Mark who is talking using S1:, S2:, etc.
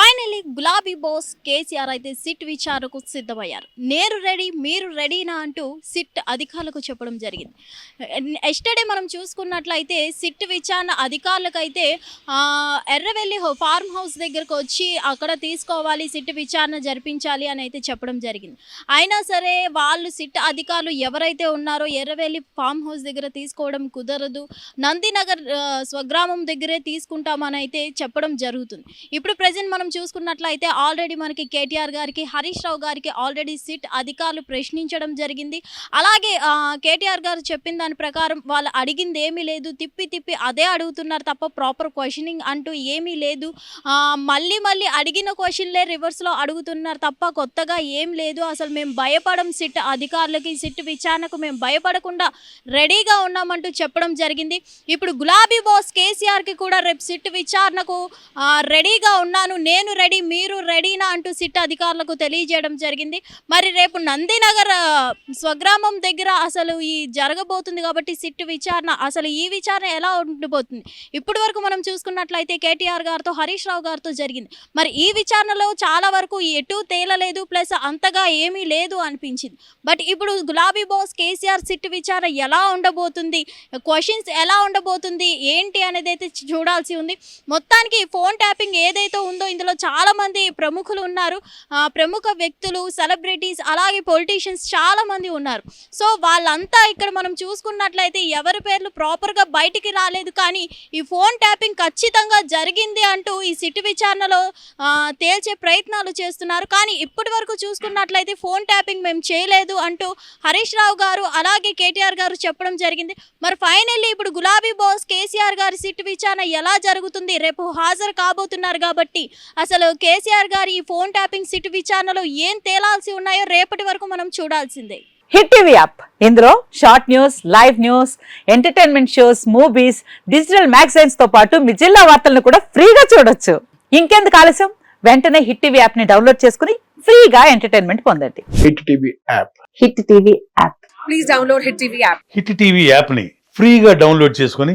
S1: Finally గులాబీ boss KCR అయితే SIT విచారణకు సిద్ధమయ్యారు. నేను రెడీ మీరు రెడీనా? అంటూ సిట్ అధికారులకు చెప్పడం జరిగింది. ఎస్టర్డే మనం చూసుకున్నట్లయితే సిట్ విచారణ అధికారులకైతే ఎర్రవెల్లి ఫార్మ్ హౌస్ దగ్గరకు వచ్చి అక్కడ తీసుకోవాలి సిట్ విచారణ జరిపించాలి అని అయితే చెప్పడం జరిగింది. అయినా సరే వాళ్ళు సిట్ అధికారులు ఎవరైతే ఉన్నారో ఎర్రవెల్లి ఫార్మ్ హౌస్ దగ్గర తీసుకోవడం కుదరదు. నందినగర్ స్వగ్రామం దగ్గరే తీసుకుంటామని అయితే చెప్పడం జరుగుతుంది. ఇప్పుడు ప్రజెంట్ మనం చూసుకున్నట్లయితే ఆల్రెడీ మనకి కేటీఆర్ గారికి హరీష్ రావు గారికి ఆల్రెడీ సిట్ అధికారులు ప్రశ్నించడం జరిగింది. అలాగే కేటీఆర్ గారు చెప్పిన దాని ప్రకారం వాళ్ళు అడిగింది ఏమీ లేదు. తిప్పి తిప్పి అదే అడుగుతున్నారు తప్ప ప్రాపర్ క్వశ్చనింగ్ అంటూ ఏమీ లేదు. మళ్ళీ మళ్ళీ అడిగిన క్వశ్చన్లే రివర్స్లో అడుగుతున్నారు తప్ప కొత్తగా ఏం లేదు. అసలు మేము భయపడం సిట్ అధికారులకి సిట్ విచారణకు మేము భయపడకుండా రెడీగా ఉన్నామంటూ చెప్పడం జరిగింది. ఇప్పుడు గులాబీ బాస్ కేసీఆర్కి కూడా రేపు సిట్ విచారణకు రెడీగా ఉన్నాను. నేను రెడీ మీరు రెడీనా అంటూ సిట్ అధికారులకు తెలియజేయడం జరిగింది. మరి రేపు నందినగర్ స్వగ్రామం దగ్గర అసలు ఈ జరగబోతుంది కాబట్టి సిట్ విచారణ అసలు ఈ విచారణ ఎలా ఉండిపోతుంది? ఇప్పటి వరకు మనం చూసుకున్నట్లయితే కేటీఆర్ గారితో హరీష్ రావు గారితో జరిగింది. మరి ఈ విచారణలో చాలా వరకు ఎటు తేలలేదు ప్లస్ అంతగా ఏమీ లేదు అనిపించింది. బట్ ఇప్పుడు గులాబీ బాస్ కేసీఆర్ సిట్ విచారణ ఎలా ఉండబోతుంది? క్వశ్చన్స్ ఎలా ఉండబోతుంది? ఏంటి అనేది అయితే చూడాల్సి ఉంది. మొత్తానికి ఫోన్ ట్యాపింగ్ ఏదైతే ఉందో ఇందులో చాలా మంది ప్రముఖులు ఉన్నారు. ప్రముఖ వ్యక్తులు సెలబ్రిటీస్ అలాగే పొలిటీషియన్స్ చాలా మంది ఉన్నారు. సో వాళ్ళంతా ఇక్కడ మనం చూసుకున్నట్లయితే ఎవరి పేర్లు ప్రాపర్గా బయటికి రాలేదు. కానీ ఈ ఫోన్ ట్యాపింగ్ ఖచ్చితంగా జరిగింది అంటూ ఈ సిటీ విచారణలో తేల్చే ప్రయత్నాలు చేస్తున్నారు. కానీ ఇప్పటి వరకు చూసుకున్నట్లయితే ఫోన్ ట్యాపింగ్ మేము చేయలేదు అంటూ హరీష్ రావు గారు అలాగే కేటీఆర్ గారు చెప్పడం జరిగింది. మరి ఫైనల్లీ ఇప్పుడు గులాబీ బాస్ కేసీఆర్ గారి సిట్ విచారణ ఎలా జరుగుతుంది? రేపు హాజరు కాబోతున్నారు కాబట్టి అసలు కేసీఆర్ గారి ఈ ఫోన్ ట్యాపింగ్ సిట్ విచారణలో ఏం తేలాల్సి ఉన్నాయో రేపటి వరకు మనం చూడాల్సిందే.
S2: Hit TV app. ఇందులో short news live news entertainment shows movies digital మ్యాగజైన్స్తో పాటు మీ జిల్లా వార్తలను కూడా ఫ్రీగా చూడొచ్చు. ఇంకెందుకు ఆలస్యం? వెంటనే హిట్ టీవీ యాప్ని డౌన్లోడ్ చేసుకుని ఫ్రీగా ఎంటర్టైన్మెంట్ పొందండి.
S3: Hit TV app.
S2: Hit TV app.
S4: Please download Hit TV app.
S5: Hit TV యాప్ని ఫ్రీగా డౌన్లోడ్ చేసుకొని